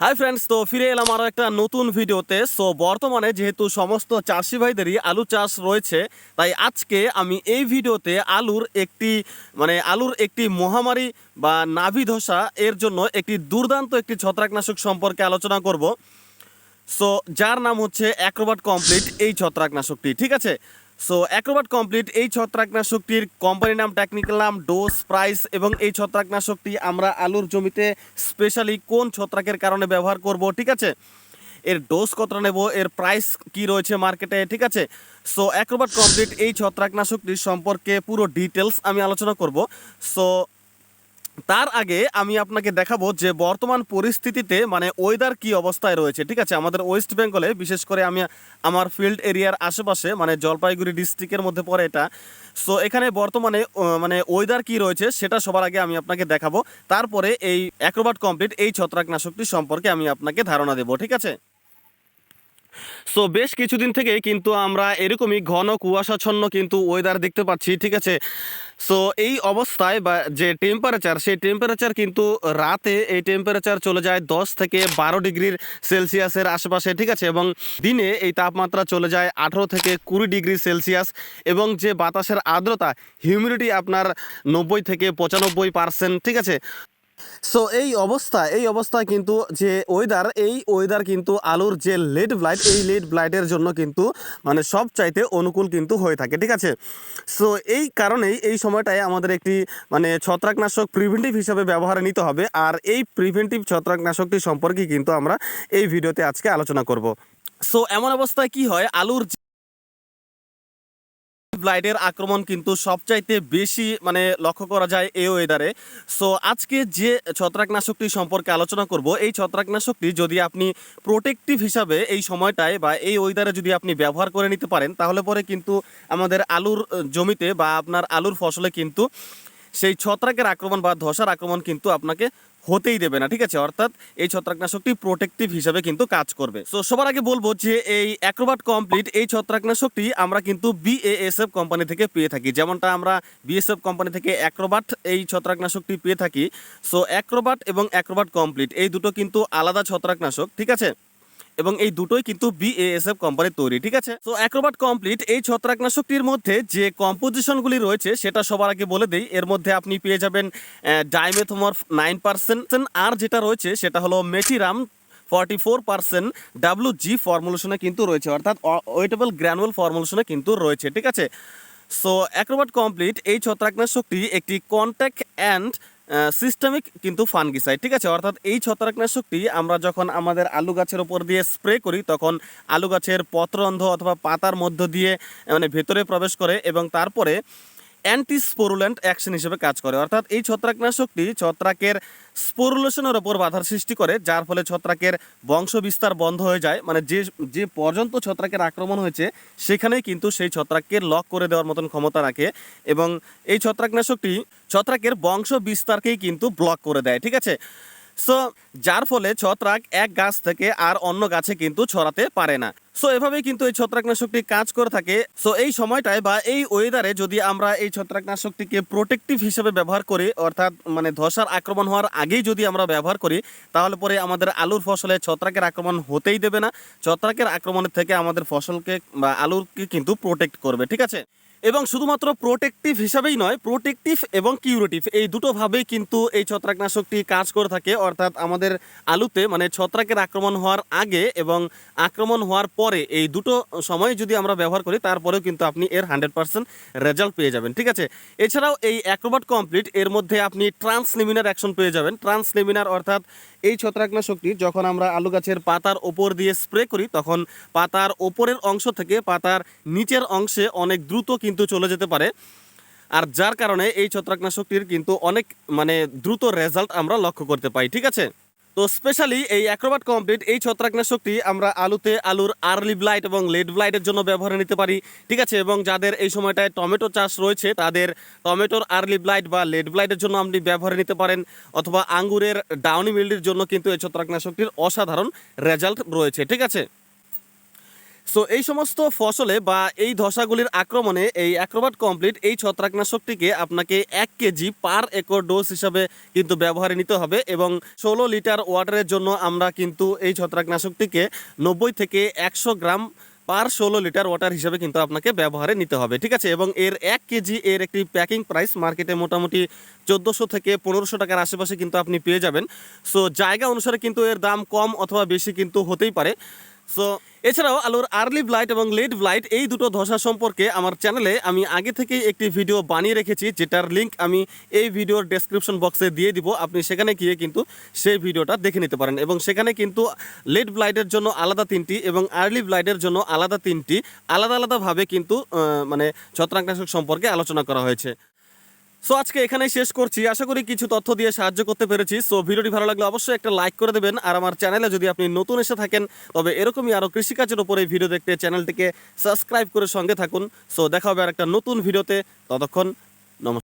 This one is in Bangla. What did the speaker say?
হাই ফ্রেন্ডস তো ফিরে এলাম আরও একটা নতুন ভিডিওতে। সো বর্তমানে যেহেতু সমস্ত চাষি ভাইদেরই আলু চাষ রয়েছে, তাই আজকে আমি এই ভিডিওতে আলুর একটি মানে আলুর একটি মহামারী বা নাভি ধসা এর জন্য একটি দুর্দান্ত একটি ছত্রাকনাশক সম্পর্কে আলোচনা করব। সো যার নাম হচ্ছে অ্যাক্রোবাট কমপ্লিট এই ছত্রাকনাশকটি, ঠিক আছে? সো অ্যাক্রোবাট কমপ্লিট এই ছত্রাকনাশকটির কোম্পানি নাম টেকনিক্যাল নাম ডোজ প্রাইস এবং এই ছত্রাকনাশকটি আমরা আলুর জমিতে স্পেশালি কোন ছত্রাকের কারণে ব্যবহার করব, ঠিক আছে? এর ডোজ কত নেব, এর প্রাইস কি রয়েছে মার্কেটে ঠিক আছে? সো অ্যাক্রোবাট কমপ্লিট এই ছত্রাকনাশকটির সম্পর্কে পুরো ডিটেলস আমি আলোচনা করব। সো তার আগে আমি আপনাকে দেখাবো যে বর্তমান পরিস্থিতিতে মানে ওয়েদার কি অবস্থায় রয়েছে, ঠিক আছে? আমাদের ওয়েস্ট বেঙ্গলে বিশেষ করে আমি আমার ফিল্ড এরিয়ার আশেপাশে মানে জলপাইগুড়ি ডিস্ট্রিক্টের মধ্যে পড়ে এটা। সো এখানে বর্তমানে মানে ওয়েদার কি রয়েছে সেটা সবার আগে আমি আপনাকে দেখাবো। তারপরে এই অ্যাক্রোবাট কমপ্লিট এই ছত্রাকনাশকটি সম্পর্কে আমি আপনাকে ধারণা দেবো, ঠিক আছে? সো বেশ কিছুদিন থেকে কিন্তু আমরা এরকমই ঘন কুয়াশাচ্ছন্ন কিন্তু ওয়েদার দেখতে পাচ্ছি, ঠিক আছে? সো এই অবস্থায় বা যে টেম্পারেচার সেই টেম্পারেচার কিন্তু রাতে এই টেম্পারেচার চলে যায় দশ থেকে বারো ডিগ্রির সেলসিয়াসের আশেপাশে, ঠিক আছে? এবং দিনে এই তাপমাত্রা চলে যায় আঠেরো থেকে কুড়ি ডিগ্রি সেলসিয়াস এবং যে বাতাসের আর্দ্রতা হিউমিডিটি আপনার নব্বই থেকে পঁচানব্বই পার্সেন্ট ঠিক আছে? সো এই অবস্থা, এই অবস্থায় কিন্তু যে ওয়েদার এই ওয়েদার কিন্তু আলুর যে লেড ব্লাইট এই লেড ব্লাইটের জন্য কিন্তু মানে সব চাইতে অনুকূল কিন্তু হয়ে থাকে, ঠিক আছে? সো এই কারণেই এই সময়টায় আমাদের একটি মানে ছত্রাকনাশক প্রিভেন্টিভ হিসাবে ব্যবহারে নিতে হবে। আর এই প্রিভেন্টিভ ছত্রাকনাশকটি সম্পর্কে কিন্তু আমরা এই ভিডিওতে আজকে আলোচনা করব। সো এমন অবস্থায় কি হয়? আলুর যে ব্লাইটের আক্রমণ কিন্তু সবচাইতে বেশি মানে লক্ষ্য করা যায় এই ওয়েদারে সো আজকে যে ছত্রাকনাশকটি সম্পর্কে আলোচনা করব, এই ছত্রাকনাশকটি যদি আপনি প্রোটেক্টিভ হিসাবে এই সময়টায় বা এই ওয়েদারে যদি আপনি ব্যবহার করে নিতে পারেন, তাহলে পরে কিন্তু আমাদের আলুর জমিতে বা আপনার আলুর ফসলে কিন্তু সেই ছত্রাকের আক্রমণ বা ধসার আক্রমণ কিন্তু আপনাকে হতেই দেবে না, ঠিক আছে? অর্থাৎ এই ছত্রাকনাশকটি প্রোটেক্টিভ হিসাবে কিন্তু কাজ করবে। সো সবার আগে বলব যে এই অ্যাক্রোবাট কমপ্লিট এই ছত্রাকনাশকটি আমরা কিন্তু বিএএসএফ কোম্পানি থেকে পেয়ে থাকি। যেমনটা আমরা বিএসএফ কোম্পানি থেকে অ্যাক্রোবাট এই ছত্রাকনাশকটি পেয়ে থাকি। সো অ্যাক্রোবাট এবং অ্যাক্রোবাট কমপ্লিট এই দুটো কিন্তু আলাদা ছত্রাকনাশক, ঠিক আছে? এবং এই দুটোই কিন্তু বিএএসএফ কোম্পানির তৈরি, ঠিক আছে? তো অ্যাক্রোবাট কমপ্লিট এই ছত্রাকনাশকটির মধ্যে যে কম্পোজিশনগুলি রয়েছে, সেটা সবার আগে বলে দেই। এর মধ্যে আপনি পেয়ে যাবেন ডাইমেথোমর্ফ নাইন পার্সেন্ট আর যেটা রয়েছে, সেটা হলো metiram forty four percent W G ফর্মুলেশনে কিন্তু রয়েছে, অর্থাৎ ওয়েটেবল গ্র্যানুয়াল ফর্মুলেশনে কিন্তু রয়েছে, ঠিক আছে? সো অ্যাক্রোবাট কমপ্লিট এই ছত্রাকনাশকটি একটি কন্ট্যাক্ট অ্যান্ড সিস্টেমিক কিন্তু ফানগিসাইড ঠিক আছে? অর্থাৎ এই ছত্রাকনাশকটি আমরা যখন আমাদের আলু গাছের ওপর দিয়ে স্প্রে করি, তখন আলু গাছের পত্রন্ধ অথবা পাতার মধ্য দিয়ে মানে ভেতরে প্রবেশ করে এবং তারপরে অ্যান্টি স্পোরুলেন্ট অ্যাকশন হিসেবে কাজ করে। অর্থাৎ এই ছত্রাকনাশকটি ছত্রাকের স্পোরুলেশনের ওপর বাধার সৃষ্টি করে, যার ফলে ছত্রাকের বংশ বিস্তার বন্ধ হয়ে যায়। মানে যে যে পর্যন্ত ছত্রাকের আক্রমণ হয়েছে, সেখানেই কিন্তু সেই ছত্রাককে লক করে দেওয়ার মতন ক্ষমতা রাখে এবং এই ছত্রাকনাশকটি ছত্রাকের বংশ বিস্তারকেই কিন্তু ব্লক করে দেয়, ঠিক আছে? সো যার ফলে ছত্রাক এক গাছ থেকে আর অন্য গাছে কিন্তু ছড়াতে পারে না। সো এভাবেই কিন্তু এই ছত্রাকনাশকটি কাজ করে থাকে। সো এই সময়টায় বা এই ওয়েদারে যদি আমরা এই ছত্রাকনাশকটিকে প্রোটেক্টিভ হিসেবে ব্যবহার করি, অর্থাৎ মানে ধসার আক্রমণ হওয়ার আগেই যদি আমরা ব্যবহার করি, তাহলে পরে আমাদের আলুর ফসলে ছত্রাকের আক্রমণ হতেই দেবে না। ছত্রাকের আক্রমণের থেকে আমাদের ফসলকে বা আলুরকে কিন্তু প্রোটেক্ট করবে, ঠিক আছে? এবং শুধুমাত্র প্রোটেক্টিভ হিসাবেই নয় প্রোটেক্টিভ এবং কিউরেটিভ এই দুটোভাবেই কিন্তু এই ছত্রাকনাশকটি কাজ করে থাকে। অর্থাৎ আমাদের আলুতে মানে ছত্রাকের আক্রমণ হওয়ার আগে এবং আক্রমণ হওয়ার পরে এই দুটো সময় যদি আমরা ব্যবহার করি, তারপরেও কিন্তু আপনি এর হান্ড্রেড পার্সেন্ট রেজাল্ট পেয়ে যাবেন, ঠিক আছে? এছাড়াও এই অ্যাক্রোবাট কমপ্লিট এর মধ্যে আপনি ট্রান্সলিমিনার অ্যাকশন পেয়ে যাবেন। ট্রান্সলিমিনার অর্থাৎ এই ছত্রাকনাশকটি যখন আমরা আলু গাছের পাতার ওপর দিয়ে স্প্রে করি, তখন পাতার ওপরের অংশ থেকে পাতার নিচের অংশে অনেক দ্রুত কিন্তু চলে যেতে পারে। আর যার কারণে এই ছত্রাকনাশকটির কিন্তু অনেক মানে দ্রুত রেজাল্ট আমরা লক্ষ্য করতে পাই, ঠিক আছে? তো স্পেশালি এই অ্যাক্রোবাট কমপ্লিট এই ছত্রাকনাশকটি আমরা আলুতে আলুর আর্লি ব্লাইট এবং লেড ব্লাইটের জন্য ব্যবহার নিতে পারি, ঠিক আছে? এবং যাদের এই সময়টায় টমেটো চাষ রয়েছে, তাদের টমেটোর আর্লি ব্লাইট বা লেড ব্লাইটের জন্য আপনি ব্যবহার নিতে পারেন, অথবা আঙ্গুরের ডাউনি মিল্ডির জন্য কিন্তু এই ছত্রাকনাশকটির অসাধারণ রেজাল্ট রয়েছে, ঠিক আছে? সো এই সমস্ত ফসলে বা এই ধসাগুলির আক্রমণে এই অ্যাক্রোবাট কমপ্লিট এই ছত্রাকনাশকটিকে আপনাকে এক কেজি পার একর ডোজ হিসাবে কিন্তু ব্যবহারে নিতে হবে এবং ষোলো লিটার ওয়াটারের জন্য আমরা কিন্তু এই ছত্রাকনাশকটিকে নব্বই থেকে একশো গ্রাম পার ষোলো লিটার ওয়াটার হিসাবে কিন্তু আপনাকে ব্যবহারে নিতে হবে, ঠিক আছে? এবং এর এক কেজি এর একটি প্যাকিং প্রাইস মার্কেটে মোটামুটি চোদ্দোশো থেকে পনেরোশো টাকার আশেপাশে কিন্তু আপনি পেয়ে যাবেন। সো জায়গা অনুসারে কিন্তু এর দাম কম অথবা বেশি কিন্তু হতেই পারে। সো এছাড়াও আলুর আর্লি ব্লাইট এবং লেট ব্লাইট এই দুটো ধসা সম্পর্কে আমার চ্যানেলে আমি আগে থেকেই একটি ভিডিও বানিয়ে রেখেছি, যেটার লিংক আমি এই ভিডিওর ডেসক্রিপশন বক্সে দিয়ে দিব। আপনি সেখানে গিয়ে কিন্তু সেই ভিডিওটা দেখে নিতে পারেন। এবং সেখানে কিন্তু লেট ব্লাইটের জন্য আলাদা তিনটি এবং আর্লি ব্লাইটের জন্য আলাদা তিনটি। আলাদা আলাদাভাবে কিন্তু মানে ছত্রাকনাশক সম্পর্কে আলোচনা করা হয়েছে। সো আজকে এখানেই শেষ করছি। আশা করি কিছু তথ্য দিয়ে সাহায্য করতে পেরেছি। সো ভিডিওটি ভালো লাগলে অবশ্যই একটা লাইক করে দেবেন। আর আমার চ্যানেলে যদি আপনি নতুন এসে থাকেন, তবে এরকমই আরও কৃষিকাজের উপরে ভিডিও দেখতে চ্যানেলটিকে সাবস্ক্রাইব করে সঙ্গে থাকুন। সো দেখা হবে আর একটা নতুন ভিডিওতে। ততক্ষণ, নমস্কার।